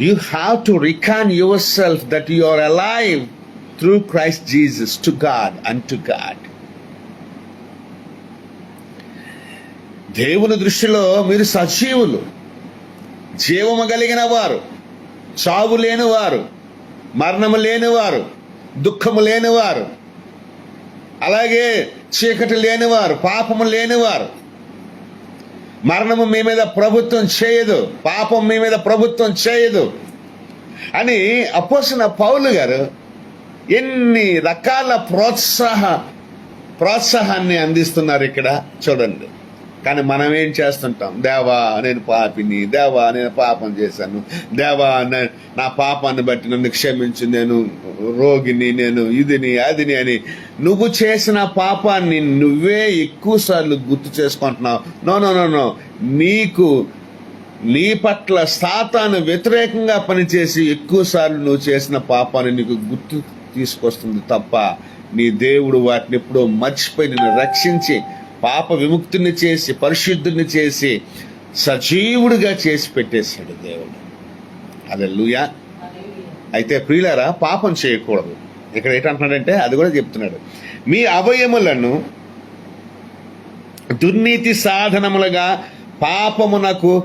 You have to reckon yourself that you are alive through Christ Jesus to God and to God దేవుని దృష్టిలో మీరు సజీవులు జీవము కలిగిన వారు చావు లేని వారు మరణము లేని వారు దుఃఖము లేని వారు అలాగే చీకటి లేనివారు పాపము లేనివారు మరణము మీ మీద ప్రభుత్వం చేయదు పాపం మీ మీద ప్రభుత్వం చేయదు అని అపోసిన పౌలు గారు ఎన్ని రకాల ప్రోత్సాహ ప్రోత్సాహాన్ని అందిస్తున్నారు ఇక్కడ చూడండి. కానీ మనం ఏం చేస్తుంటాం? దేవా నేను పాపిని దేవా నేను పాపం చేశాను దేవా నా పాపాన్ని బట్టి నన్ను క్షమించు నేను రోగిని నేను ఇదిని అదిని అని నువ్వు చేసిన పాపాన్ని నువ్వే ఎక్కువసార్లు గుర్తు చేసుకుంటున్నావు. No no no no. నీకు నీ పట్ల సాతాను వ్యతిరేకంగా పనిచేసి ఎక్కువసార్లు నువ్వు చేసిన పాపాన్ని నీకు గుర్తు తీసుకొస్తుంది తప్ప నీ దేవుడు వాటిని ఎప్పుడో మర్చిపోయి నిన్ను రక్షించి పాప విముక్తిని చేసి పరిశుద్ధుని చేసి సజీవుడిగా చేసి పెట్టేశాడు దేవుడు. అదే అయితే ప్రియులారా పాపం చేయకూడదు. ఇక్కడ ఏంటంటున్నాడంటే అది కూడా చెప్తున్నాడు. మీ అవయములను దుర్నీతి సాధనములుగా పాపమునకు